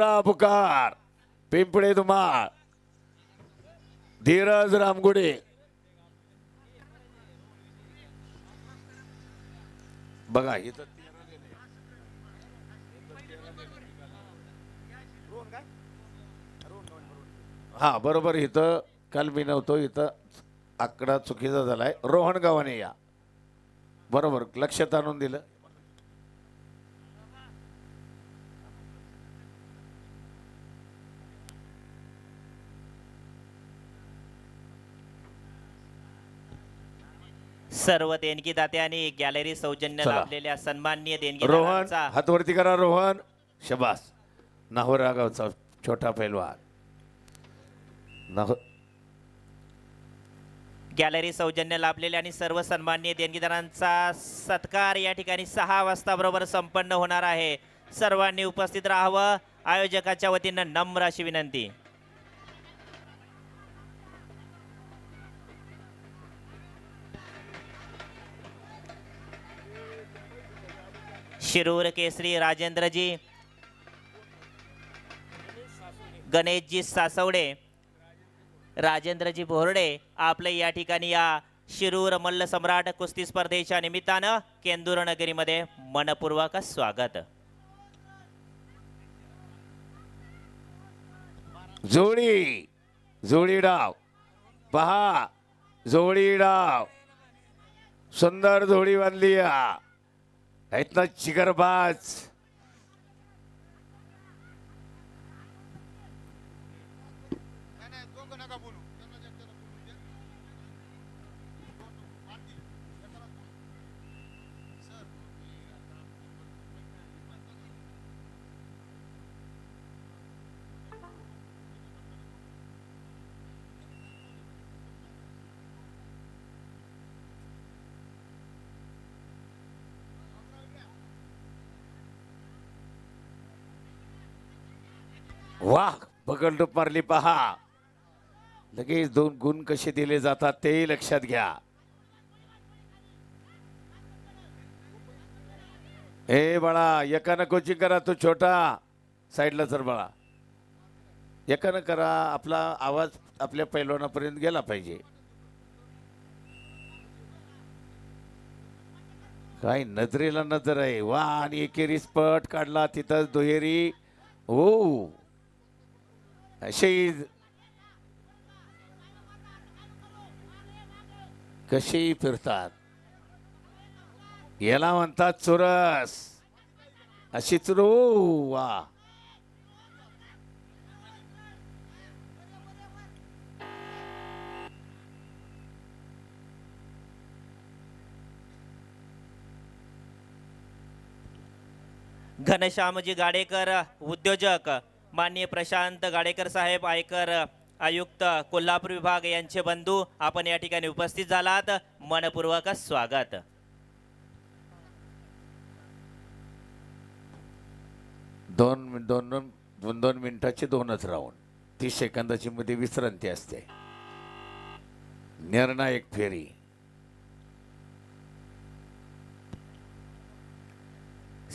पुकार. पिंपळे धुमाळ. धीरज रामगुडे. बघा इथं हा बरोबर इथं काल मी नव्हतो इथं आकडा चुकीचा झालाय. रोहन गावाने या. बरोबर लक्षात आणून दिलं. सर्व देणगीदाते आणि गॅलरी सौजन्य चला. लाभलेल्या सन्माननीय रोहन देणगीदारांचा हातवरती करा रोहन. शबास. नाहोरा गावचा छोटा पैलवान. नाहो गॅलरी सौजन्य लाभलेल्या आणि सर्व सन्माननीय देणगीदारांचा सत्कार या ठिकाणी सहा वाजता बरोबर संपन्न होणार आहे. सर्वांनी उपस्थित राहावं. आयोजकाच्या वतीनं नम्र अशी विनंती. शिरूर केसरी राजेंद्रजी गणेशजी सासवडे राजेंद्रजी भोरडे आपले या ठिकाणी या शिरूर मल्ल सम्राट कुस्ती स्पर्धेच्या निमित्तानं केंदूर नगरीमध्ये मनपूर्वक स्वागत. जोडी जोडी डाव. पहा जोडी डाव. सुंदर जोडी बांधली आहेत ना चिगरबाज वाह बगलडूप मारली पहा. लगेच दोन गुण कसे दिले जातात ते लक्षात घ्या. हे बाळा एकानं कोचिंग करा तू छोटा. साईडला जर बाळा. एकानं करा आपला आवाज आपल्या पैलवानापर्यंत गेला पाहिजे. काय नजरेला नजर आहे. वा आणि एकेरी स्पट काढला तिथं दुहेरी. हो शहीद कशी फिरतात. याला म्हणतात चुरस. अशी चुरू वा. घनश्यामजी गाडेकर उद्योजक. माननीय प्रशांत गाडेकर साहेब आयकर आयुक्त कोल्हापूर विभाग यांचे बंधू आपण या ठिकाणी उपस्थित झालात. मनपूर्वक स्वागत. दोन दोन दोन दोन दोन मिनिटाचे दोनच राऊंड. तीस सेकंदाची मध्ये विश्रांती असते. निर्णायक फेरी.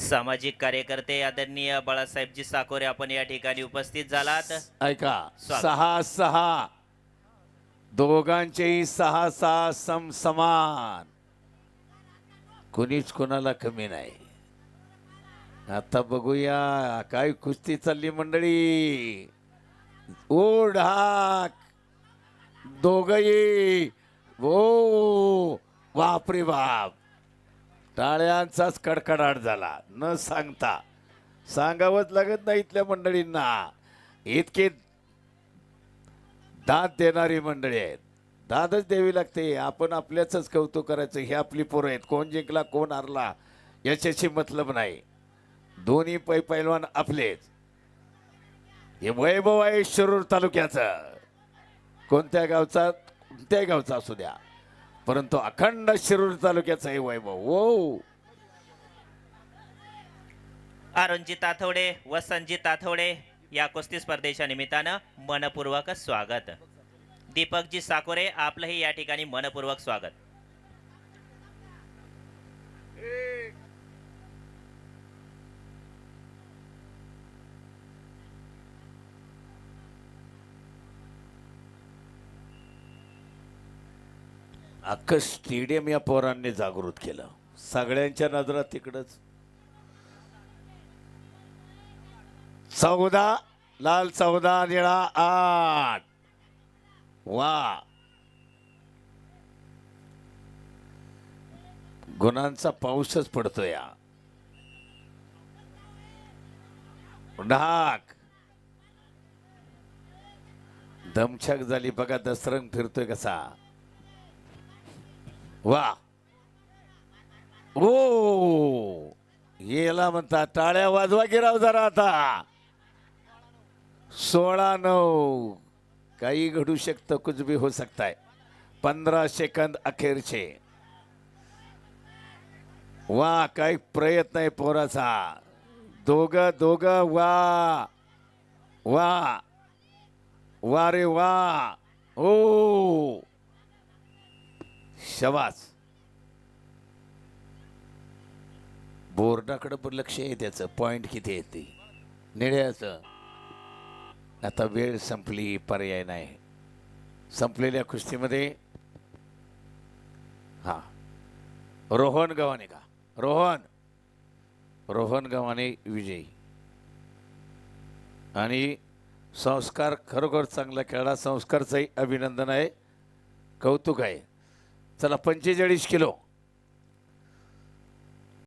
सामाजिक कार्यकर्ते आदरणीय बाळासाहेबजी साकोरे आपण या ठिकाणी उपस्थित झालात. ऐका. सहा सहा. दोघांचेही सहा सहा सम समान. कुणीच कोणाला कमी नाही. आता बघूया काय कुस्ती चालली मंडळी. ओढ हाक. दोघही. ओ बापरे बाप. टाळ्यांचाच कडकडाट झाला. न सांगता. सांगावंच लागत नाही इथल्या मंडळींना. इतके दाद देणारी मंडळी आहेत. दादच द्यावी लागते. आपण आपल्याच कौतुक करायचं. हे आपली पोरं आहेत. कोण जिंकला कोण हरला याच्याशी मतलब नाही. दोन्ही पै पैलवान आपलेच हे वैभव आहे शिरूर तालुक्याचं. कोणत्या गावचा? कोणत्याही गावचा असू द्या. परंतु अखंड शिरूर तालुक्याचं हे वैभव हो. ओ अरुणजी ताथवडे व संजित ताथवडे या कुस्ती स्पर्धेच्या निमित्तानं मनपूर्वक स्वागत. दीपकजी साकोरे आपलंही या ठिकाणी मनपूर्वक स्वागत. अख्खं स्टेडियम या पोरांनी जागृत केलं. सगळ्यांच्या नजरा तिकडच. चौदा लाल चौदा निळा आठ. वा. गुणांचा पाऊसच पडतो या ढाक दमछाक झाली. बघा दसरंग फिरतोय कसा. वा. ओ. येला म्हणतात टाळ्या वाजवा गिराव जरा आता. सोळा नऊ. काही घडू शकतं कुछ भी हो सकता है पंधरा सेकंद अखेरचे. वा काही प्रयत्न आहे पोराचा. दोघ दोघ वा. वा. वा रे वा. ओ. शवास बोर्डाकडे पण लक्ष आहे त्याचं. पॉईंट किती येते निळ्याचं. आता वेळ संपली पर्याय नाही. संपलेल्या कुस्तीमध्ये हा. रोहन गव्हाणे का? रोहन! रोहन गव्हाणे विजयी. आणि संस्कार खरोखर चांगला खेळला संस्कारचंही अभिनंदन आहे. कौतुक आहे. चला पंचेचाळीस किलो.